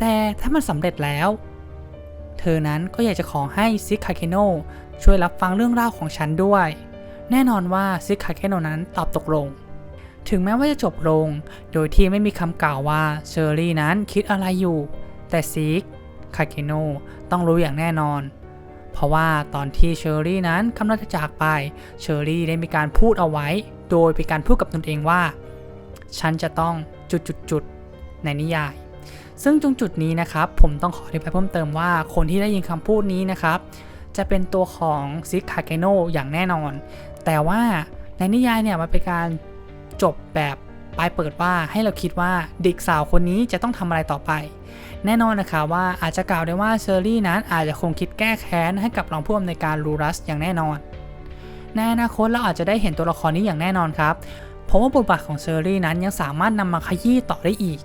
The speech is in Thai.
แต่ถ้ามันสำเร็จแล้ว เธอนั้นก็อยากจะขอให้ซิกคาเคโนช่วยรับฟังเรื่องราวของฉันด้วย แน่นอนว่าซิกคาเคโนนั้นตอบตกลง ถึงแม้ว่าจะจบลง โดยที่ไม่มีคำกล่าวว่าเชอรี่นั้นคิดอะไรอยู่ แต่ซิกคาเคโนต้องรู้อย่างแน่นอน เพราะว่าตอนที่เชอรี่นั้นกำลังจะจากไป เชอรี่ได้มีการพูดเอาไว้ โดยเป็นการพูดกับตนเองว่า ฉันจะต้องจุดๆๆในนิยาย ซึ่งตรงจุดนี้นะครับผมต้องขออธิบายเพิ่มเติมว่าคนที่ได้ยินคำพูดนี้นะครับ จะเป็นตัวของซิกคาเกโนอย่างแน่นอน แต่ว่าในนิยายเนี่ยมันเป็นการจบแบบปลายเปิดว่าให้เราคิดว่าเด็กสาวคนนี้จะต้องทำอะไรต่อไป แน่นอนนะคะว่าอาจจะกล่าวได้ว่าเชอรี่นั้นอาจจะคงคิดแก้แค้นให้กับรองผู้อำนวยการลูรัสอย่างแน่นอนในอนาคตเราอาจจะได้เห็นตัวละครนี้อย่างแน่นอนครับ เพราะว่าบทบาทของเชอรี่นั้นยังสามารถนำมาขยี้ต่อได้อีก